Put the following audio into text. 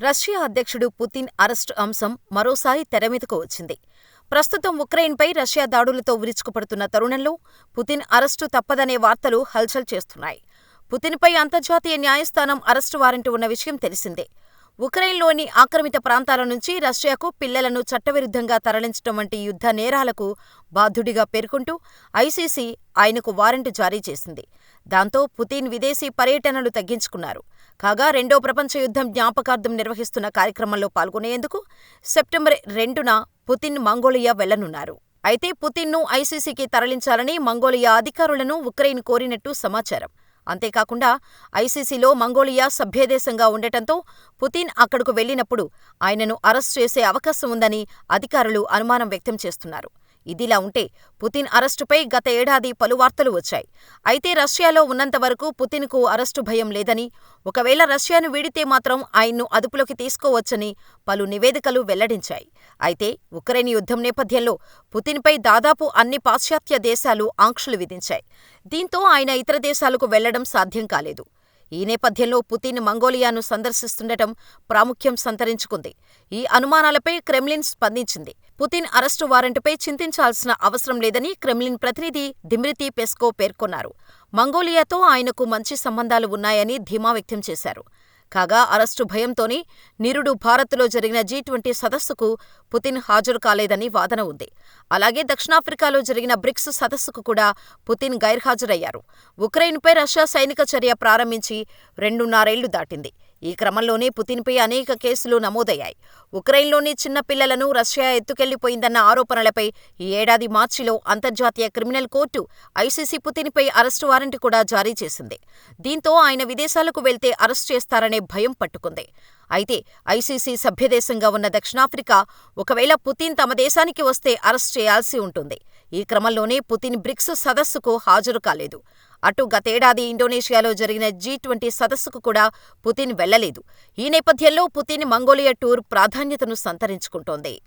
Russia అధ్యక్షుడు Putin arrest అంశం మరోసారి తెరమీదకు వచ్చింది. ప్రస్తుతం ఉక్రెయిన్పై రష్యా దాడులతో విరుచుకుపడుతున్న తరుణంలో పుతిన్ అరెస్టు తప్పదనే వార్తలు హల్చల్ చేస్తున్నాయి. పుతిన్పై అంతర్జాతీయ న్యాయస్థానం అరెస్టు వారెంట్ ఉన్న విషయం తెలిసిందే. ఉక్రెయిన్లోని ఆక్రమిత ప్రాంతాల నుంచి రష్యాకు పిల్లలను చట్టవిరుద్ధంగా తరలించడం వంటి యుద్ధ నేరాలకు బాధ్యుడిగా పేర్కొంటూ ఐసీసీ ఆయనకు వారెంట్ జారీ చేసింది. దాంతో పుతిన్ విదేశీ పర్యటనలు తగ్గించుకున్నారు. కాగా రెండో ప్రపంచ యుద్ధం జ్ఞాపకార్థం నిర్వహిస్తున్న కార్యక్రమంలో పాల్గొనేందుకు సెప్టెంబర్ రెండున పుతిన్ మంగోలియా వెళ్ళనున్నారు. అయితే పుతిన్ను ఐసీసీకి తరలించాలని మంగోలియా అధికారులను ఉక్రెయిన్ కోరినట్టు సమాచారం. అంతేకాకుండా ఐసీసీలో మంగోలియా సభ్యదేశంగా ఉండటంతో పుతిన్ అక్కడకు వెళ్ళినప్పుడు ఆయనను అరెస్టు చేసే అవకాశం ఉందని అధికారులు అనుమానం వ్యక్తం చేస్తున్నారు. ఇదిలా ఉంటే పుతిన్ అరెస్టుపై గత ఏడాది పలు వార్తలు వచ్చాయి. అయితే రష్యాలో ఉన్నంతవరకు పుతిన్కు అరెస్టు భయం లేదని, ఒకవేళ రష్యాను వీడితే మాత్రం ఆయన్ను అదుపులోకి తీసుకోవచ్చని పలు నివేదికలు వెల్లడించాయి. అయితే ఉక్రెయిన్ యుద్ధం నేపథ్యంలో పుతిన్పై దాదాపు అన్ని పాశ్చాత్య దేశాలు ఆంక్షలు విధించాయి. దీంతో ఆయన ఇతర దేశాలకు వెళ్ళడం సాధ్యం కాలేదు. ఈ నేపథ్యంలో పుతిన్ మంగోలియాను సందర్శిస్తుండటం ప్రాముఖ్యం సంతరించుకుంది. ఈ అనుమానాలపై క్రెమ్లిన్ స్పందించింది. పుతిన్ అరెస్టు వారెంటుపై చింతించాల్సిన అవసరం లేదని క్రెమ్లిన్ ప్రతినిధి దిమ్రితి పెస్కోవ్ పేర్కొన్నారు. మంగోలియాతో ఆయనకు మంచి సంబంధాలు ఉన్నాయని ధీమా వ్యక్తం చేశారు. కాగా అరెస్టు భయంతోనే నిరుడు భారత్లో జరిగిన జీ ట్వంటీ సదస్సుకు పుతిన్ హాజరు కాలేదని వాదన ఉంది. అలాగే దక్షిణాఫ్రికాలో జరిగిన బ్రిక్స్ సదస్సుకు కూడా పుతిన్ గైర్హాజరయ్యారు. ఉక్రెయిన్పై రష్యా సైనిక చర్య ప్రారంభించి రెండున్నరేళ్ళు దాటింది. ఈ క్రమంలోనే పుతిన్పై అనేక కేసులు నమోదయ్యాయి. ఉక్రెయిన్లోని చిన్న పిల్లలను రష్యా ఎత్తుకెళ్ళిపోయిందన్న ఆరోపణలపై ఈ ఏడాది మార్చిలో అంతర్జాతీయ క్రిమినల్ కోర్టు ఐసీసీ పుతిన్పై అరెస్టు వారెంట్ కూడా జారీ చేసింది. దీంతో ఆయన విదేశాలకు వెళ్తే అరెస్టు చేస్తారనే భయం పట్టుకుంది. అయితే ఐసీసీ సభ్యదేశంగా ఉన్న దక్షిణాఫ్రికా ఒకవేళ పుతిన్ తమ దేశానికి వస్తే అరెస్టు చేయాల్సి ఉంటుంది. ఈ క్రమంలోనే పుతిన్ బ్రిక్స్ సదస్సుకు హాజరు కాలేదు. అటు గతేడాది ఇండోనేషియాలో జరిగిన జీ ట్వంటీ సదస్సుకు కూడా పుతిన్ వెళ్ళలేదు. ఈ నేపథ్యంలో పుతిన్ మంగోలియా టూర్ ప్రాధాన్యతను సంతరించుకుంటోంది.